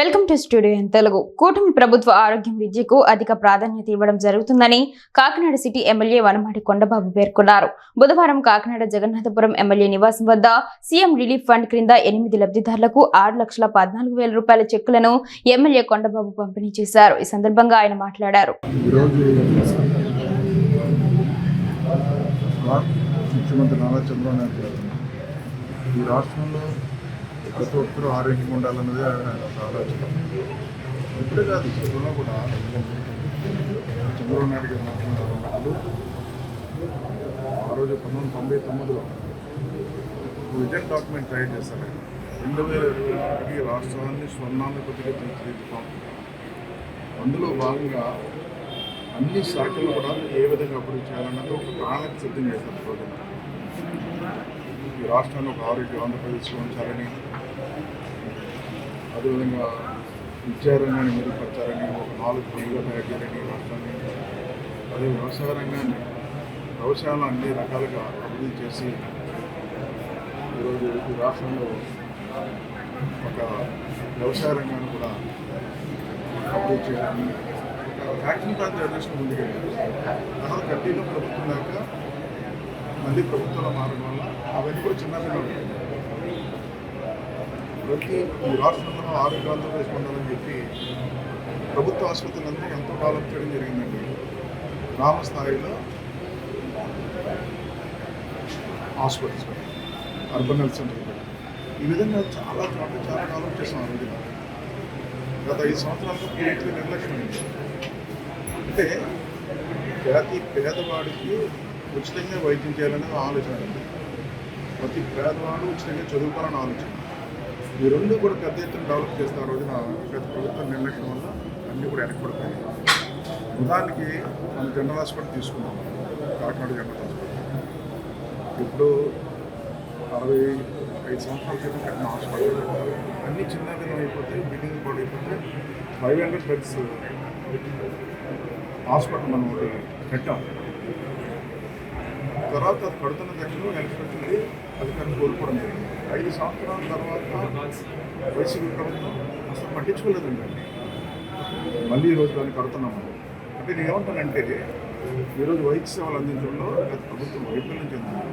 Welcome to studio in Telugu. కూటమి ప్రభుత్వ ఆరోగ్యం విద్యకు అధిక ప్రాధాన్యత ఇవ్వడం జరుగుతుందని కాకినాడ సిటీ ఎమ్మెల్యే వనమాటి కొండబాబు పేర్కొన్నారు. బుధవారం కాకినాడ జగన్నాథపురం ఎమ్మెల్యే నివాసం వద్ద సీఎం రిలీఫ్ ఫండ్ క్రింద ఎనిమిది లబ్ధిదారులకు ఆరు లక్షల పద్నాలుగు వేల రూపాయల చెక్కులను ఎమ్మెల్యే కొండబాబు పంపిణీ చేశారు. ఈ సందర్భంగా ఆయన మాట్లాడారు. ఈ రాష్ట్రంలో ప్రతి ఒక్కరూ ఆరోగ్యంగా ఉండాలన్నదే ఆలోచన ఇప్పుడే కాదు గతంలో కూడా చంద్రబాబు నాయుడు గారు మాట్లాడుతున్నప్పుడు ఆ రోజు పంతొమ్మిది వందల తొంభై తొమ్మిదిలో విజన్ డాక్యుమెంట్ తయారు చేశారు రెండు వేల ఇరవై ఒకటికి రాష్ట్రాన్ని స్వర్ణాధిపతిగా తీర్చిదిద్దుతాం. అందులో భాగంగా అన్ని శాఖలు కూడా ఏ విధంగా అభివృద్ధి చేయాలన్నది ఒక ప్రణాళిక సిద్ధం చేశారు రోజున. ఈ రాష్ట్రాన్ని ఒక ఆరోగ్య ఆంధ్రప్రదేశ్లో ఉంచాలని అదేవిధంగా విద్యారంగాన్ని మెరుగుపరచాలని ఒక నాలుగు పనులుగా తయారు చేయాలని రాష్ట్రాన్ని అదే వ్యవసాయ రంగాన్ని వ్యవసాయంలో అన్ని రకాలుగా అభివృద్ధి చేసి ఈరోజు ఈ రాష్ట్రంలో ఒక వ్యవసాయ రంగాన్ని కూడా అభివృద్ధి చేయాలని ఒక వ్యాక్సిన్ కార్డ్ జనరేషన్ ముందుకెళ్ళారు తర్వాత కడ్డీలో ప్రభుత్వం దాకా మళ్ళీ ప్రభుత్వంలో మారడం వల్ల అవన్నీ కూడా చిన్న పిల్లలు. ప్రతి ఈ రాష్ట్రంలో ఆరోగ్య ఆంధ్రప్రదేశ్ ఉండాలని చెప్పి ప్రభుత్వ ఆసుపత్రులందరూ ఎంతో డెవలప్ చేయడం జరిగిందండి. గ్రామ స్థాయిలో హాస్పిటల్స్ అర్బన్ హెల్త్ సెంటర్ ఈ విధంగా చాలా చోట్ల చాలా డెవలప్ చేసాం ఆరోగ్యం గత ఐదు సంవత్సరాలుగా నిర్లక్ష్యం నిర్లక్ష్యమైంది అంటే ప్రతి పేదవాడికి ఉచితంగా వైద్యం చేయాలనేది ఆలోచన ప్రతి పేదవాడు ఉచితంగా చదువుకోవాలని ఆలోచన ఈ రెండు కూడా పెద్ద ఎత్తున డెవలప్ చేస్తున్న రోజున గత ప్రభుత్వం నిర్లక్ష్యం వల్ల అన్నీ కూడా వెనకబడిపోయాయి. ఉదాహరణకి మనం జనరల్ హాస్పిటల్ తీసుకున్నాం కాకినాడ జనరల్ హాస్పిటల్. ఇప్పుడు అరవై ఐదు సంవత్సరాల క్రితం కట్టిన హాస్పిటల్. అన్నీ చిన్న విధం అయిపోతాయి బిల్డింగ్ కూడా అయిపోతే ఫైవ్ హండ్రెడ్ బెడ్స్ హాస్పిటల్ మనం కట్టాం. తర్వాత అది కడుతున్న దశలో ఎలక్షన్ వచ్చింది అధికారం కోల్పోవడం జరిగింది. ఐదు సంవత్సరాల తర్వాత వైసీపీ ప్రభుత్వం అసలు పట్టించుకోలేదండి. మళ్ళీ ఈరోజు దాన్ని కడుతున్నాము అంటే నేను ఏమంటానంటే ఈరోజు వైద్య సేవలు అందించడంలో గత ప్రభుత్వం వైఫల్యం చెందింది.